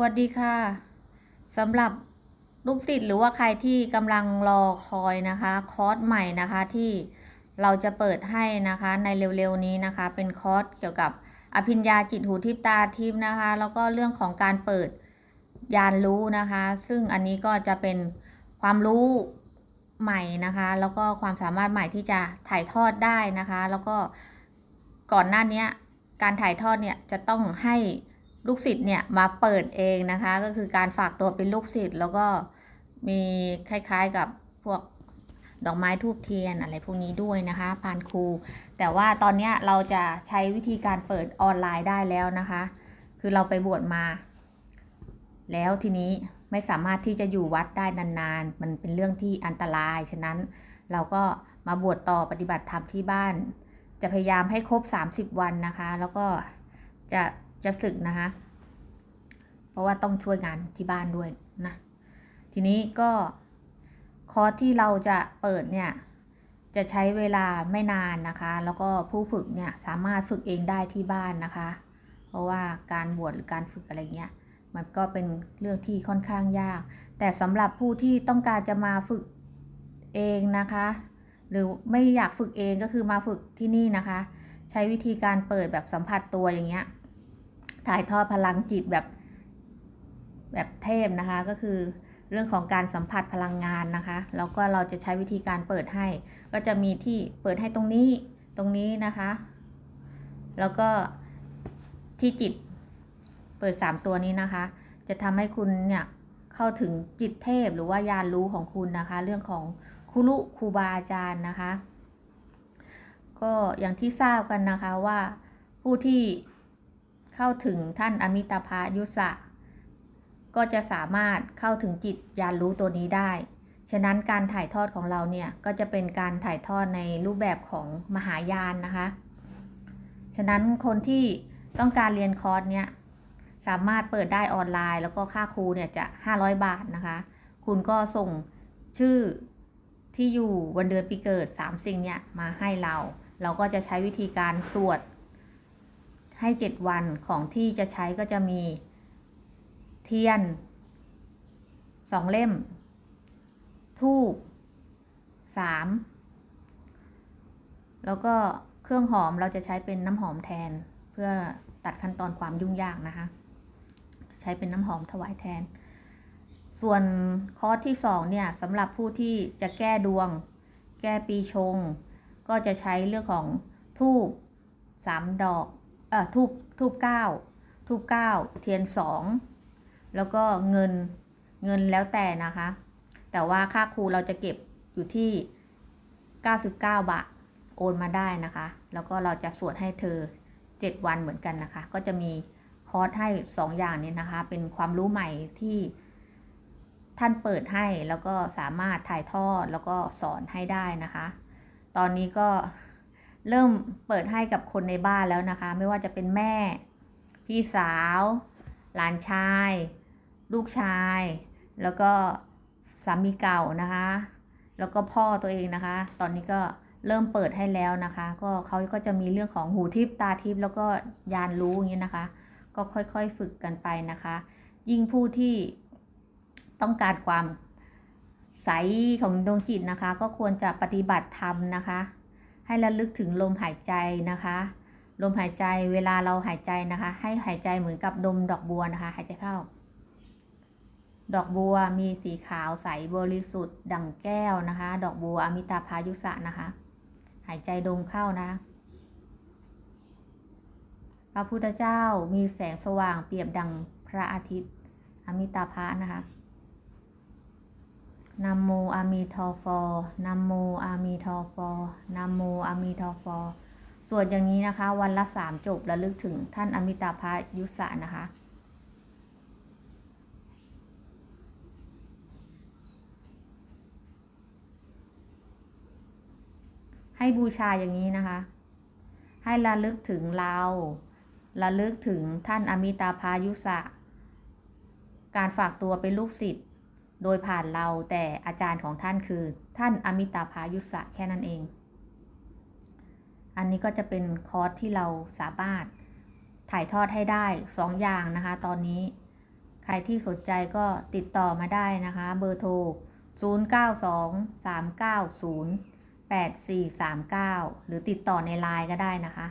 วัสดีค่ะสำหรับลูกศิษย์หรือว่าใครที่กำลังรอคอยนะคะ คอร์สใหม่นะคะที่เราจะเปิดให้นะคะในเร็วๆนี้นะคะ เป็นคอร์สเกี่ยวกับอภิญญาจิตหูทิพตาทิพนะคะ แล้วก็เรื่องของการเปิดยานรู้นะคะ ซึ่งอันนี้ก็จะเป็นความรู้ใหม่นะคะ แล้วก็ความสามารถใหม่ที่จะถ่ายทอดได้นะคะ แล้วก็ก่อนหน้านี้การถ่ายทอดเนี่ยจะต้องให้ ลูกศิษย์เนี่ยมาเปิดเองนะคะ ก็คือการฝากตัวเป็นลูกศิษย์แล้วก็มีคล้ายๆกับพวกดอกไม้ทูบเทียนอะไรพวกนี้ด้วยนะคะพานครู แต่ว่าตอนนี้เราจะใช้วิธีการเปิดออนไลน์ได้แล้วนะคะ คือเราไปบวชมา แล้วทีนี้ไม่สามารถที่จะอยู่วัดได้นานๆ มันเป็นเรื่องที่อันตราย ฉะนั้นเราก็มาบวชต่อปฏิบัติธรรมที่บ้าน จะพยายามให้ครบ 30 วันนะคะ แล้วก็จะ จะศึกนะคะ เพราะว่าต้องช่วยงานที่บ้านด้วยนะ ทีนี้ก็คอร์สที่เราจะเปิดเนี่ย จะใช้เวลาไม่นานนะคะ แล้วก็ผู้ฝึกเนี่ยสามารถฝึกเองได้ที่บ้านนะคะ เพราะว่าการบวชหรือการฝึกอะไรเงี้ยมันก็เป็นเรื่องที่ค่อนข้างยาก แต่สำหรับผู้ที่ต้องการจะมาฝึกเองนะคะ หรือไม่อยากฝึกเองก็คือมาฝึกที่นี่นะคะ ใช้วิธีการเปิดแบบสัมผัสตัวอย่างเงี้ย ถ่ายทอดพลังจิตแบบแบบเทพนะคะก็คือเรื่องของการสัมผัสพลังงานนะคะ แล้วก็เราจะใช้วิธีการเปิดให้ ก็จะมีที่เปิดให้ตรงนี้ตรงนี้นะคะ แล้วก็ที่จิตเปิด 3 ตัวนี้นะคะ จะทำให้คุณเนี่ยเข้าถึงจิตเทพหรือว่ายานรู้ของคุณนะคะ เรื่องของคุรุครูบาอาจารย์นะคะ ก็อย่างที่ทราบกันนะคะว่าผู้ที่ เข้าถึงท่านอมิตาภายุสะ ก็จะสามารถเข้าถึงจิตยานรู้ตัวนี้ได้ ฉะนั้นการถ่ายทอดของเราเนี่ย ก็จะเป็นการถ่ายทอดในรูปแบบของมหายานนะคะ ฉะนั้นคนที่ต้องการเรียนคอร์สเนี่ยสามารถเปิดได้ออนไลน์ แล้วก็ค่าครูเนี่ยจะ 500 บาทนะคะ คุณก็ส่งชื่อที่อยู่วันเดือนปีเกิด 3 สิ่งเนี่ยมาให้เรา เราก็จะใช้วิธีการสวด ให้ 7 วันของที่จะใช้ก็จะมี เทียน 2 เล่ม ทูบ3แล้วก็เครื่องหอมเราจะใช้เป็นน้ำหอมแทน เพื่อตัดขั้นตอนความยุ่งยากนะคะ ใช้เป็นน้ำหอมถวายแทน ส่วนคอร์สที่2เนี่ยสำหรับผู้ที่จะแก้ดวง แก้ปีชง ก็จะใช้เรื่องของทูบสามดอก เอ่อทูบทูบเก้าทูบเก้าเทียนสองแล้วก็เงินเงินแล้วแต่นะคะ แต่ว่าค่าครูเราจะเก็บอยู่ที่ 99 บาทโอนมาได้นะคะ แล้วก็เราจะสวดให้เธอ 7 วันเหมือนกันนะคะ ก็จะมีคอร์สให้ 2 อย่างนี้นะคะ เป็นความรู้ใหม่ที่ท่านเปิดให้แล้วก็สามารถถ่ายทอดแล้วก็สอนให้ได้นะคะ ตอนนี้ก็ เริ่มเปิดให้กับคนในบ้านแล้วนะคะ ไม่ว่าจะเป็นแม่ พี่สาว หลานชาย ลูกชาย แล้วก็สามีเก่านะคะ แล้วก็พ่อตัวเองนะคะ ตอนนี้ก็เริ่มเปิดให้แล้วนะคะ ก็เขาก็จะมีเรื่องของหูทิพตาทิพแล้วก็ยานรู้อย่างนี้นะคะ ก็ค่อยๆฝึกกันไปนะคะ ยิ่งผู้ที่ต้องการความใสของดวงจิตนะคะ ก็ควรจะปฏิบัติธรรมนะคะ ให้ระลึกถึงลมหายใจนะคะ ลมหายใจเวลาเราหายใจนะคะ ให้หายใจเหมือนกับดมดอกบัวนะคะ หายใจเข้า ดอกบัวมีสีขาวใสบริสุทธิ์ดั่งแก้วนะคะ ดอกบัวอมิตาพายุสะนะคะ หายใจดมเข้านะพระพุทธเจ้ามีแสงสว่างเปรียบดังพระอาทิตย์ อมิตาภะนะคะ นัมโมอามีทอฟอนัมโมอามีทอฟอนัมโมอามีทอฟอสวดอย่างนี้นะคะ วันละสามจบระลึกถึงท่านอมิตาภะยุสะนะคะให้บูชาอย่างนี้นะคะ ให้ระลึกถึงเรา ระลึกถึงท่านอมิตาภายุสะ การฝากตัวเป็นลูกศิษย์ โดยผ่านเราแต่อาจารย์ของท่านคือท่านอมิตาภายุสะแค่นั้นเอง อันนี้ก็จะเป็นคอร์สที่เราสามารถถ่ายทอดให้ได้สองอย่างนะคะ ตอนนี้ ใครรที่สนใจก็ติดต่อมาได้นะคะ เบอร์โทร 092 390 8439 หรือติดต่อในไลน์ก็ได้นะคะ